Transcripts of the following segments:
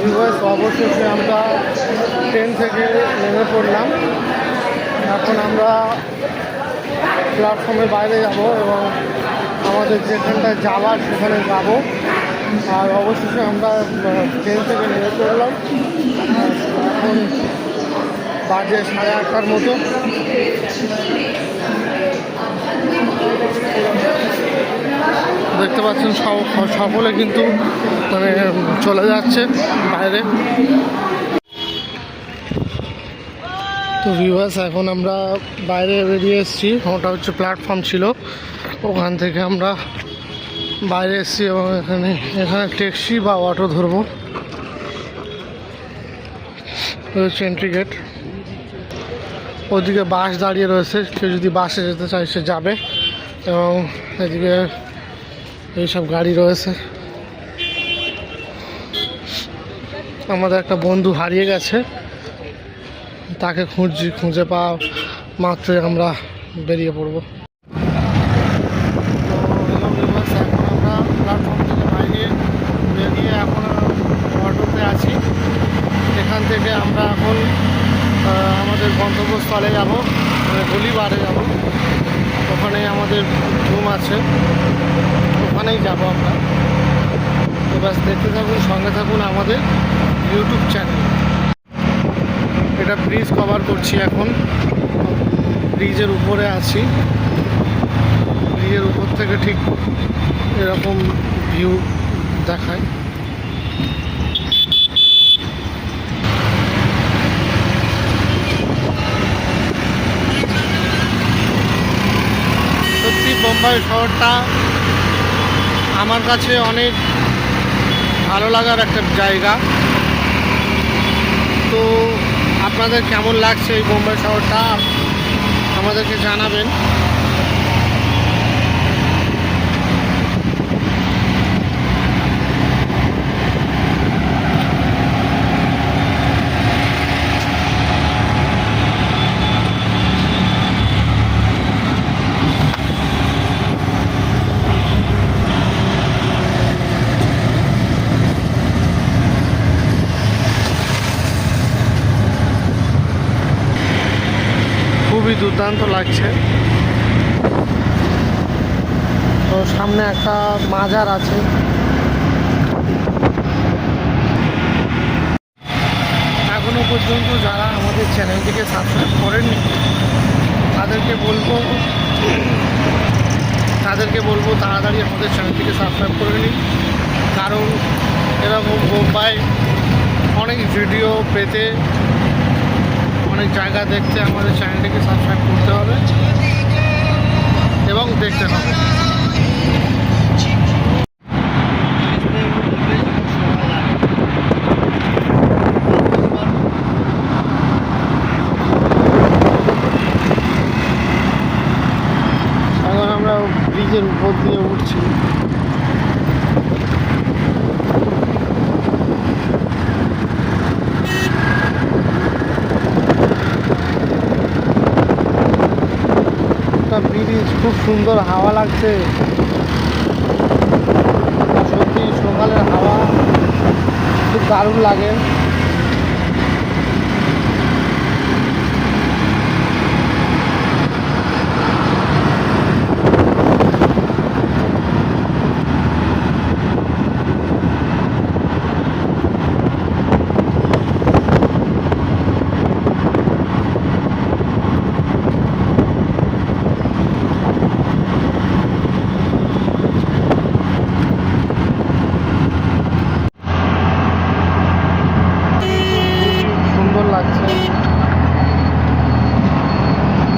Viewers অবশেষে আমরা train থেকে নেমে পড়লাম। এখন আমরা প্ল্যাটফর্মের বাইরে যাব এবং আমাদের যেখানটায় যাওয়ার সেখানে যাব। আর অবশেষে আমরা ট্রেন থেকে নেমে পড়লাম। এখন বাজে সাড়ে আটটার মতো। দেখতে পাচ্ছেন সকলে কিন্তু মানে চলে যাচ্ছে বাইরে। তো ভিউয়ার্স এখন আমরা বাইরে বেরিয়ে এসেছি। ওটা হচ্ছে প্ল্যাটফর্ম ছিল। ওখান থেকে আমরা বাইরে এসেছি এবং এখানে এখানে ট্যাক্সি বা অটো ধরবো। হচ্ছে এন্ট্রি গেট ওদিকে বাস দাঁড়িয়ে রয়েছে। কেউ যদি বাসে যেতে চায়, সে যাবে। এবং এদিকে এইসব গাড়ি রয়েছে। আমাদের একটা বন্ধু হারিয়ে গেছে। তাকে খুঁজছি, খুঁজে পাওয়া মাত্রই আমরা বেরিয়ে পড়ব। থেকে আমরা এখন আমাদের গন্তব্যস্থলে যাব মানে গলিবারে যাব। ওখানে আমাদের রুম আছে। ওখানেই যাব আমরা। তো ব্যাস দেখতে থাকুন, সঙ্গে থাকুন আমাদের ইউটিউব চ্যানেল এটা ব্রিজ কভার করছি এখন। ব্রিজের উপরে আছি। ব্রিজের উপর থেকে ঠিক এরকম ভিউ দেখায়। সত্যি বোম্বাই শহরটা আমার কাছে অনেক ভালো লাগার একটা জায়গা। তো আপনাদের কেমন লাগছে এই বোম্বাই শহরটা? আমাদেরকে জানাবেন। খুবই দুর্দান্ত লাগছে। তো সামনে একটা মাজার আছে। এখনও পর্যন্ত যারা আমাদের চ্যানেলটিকে সাবস্ক্রাইব করেননি, তাদেরকে বলব তাদেরকে বলব তাড়াতাড়ি আমাদের চ্যানেলটিকে সাবস্ক্রাইব করে নিন। কারণ এরকম বোম্বাই অনেক ভিডিও পেতে অনেক জায়গা দেখতে আমাদের চ্যানেলটিকে সাবস্ক্রাইব করতে হবে এবং দেখতে হবে। আমরা ব্রিজের উপর দিয়ে উঠছি। ব্রিজ খুব সুন্দর হাওয়া লাগছে। সত্যি সকালের হাওয়া খুব দারুণ লাগে সুন্দর লাগছে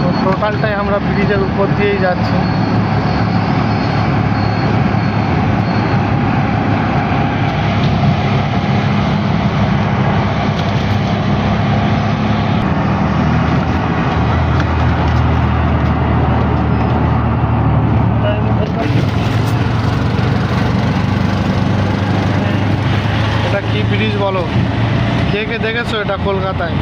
তো টোটালটাই আমরা ব্রিজের উপর দিয়েই যাচ্ছি। ব্রিজ বলো? কে কে দেখেছ এটা কলকাতায়?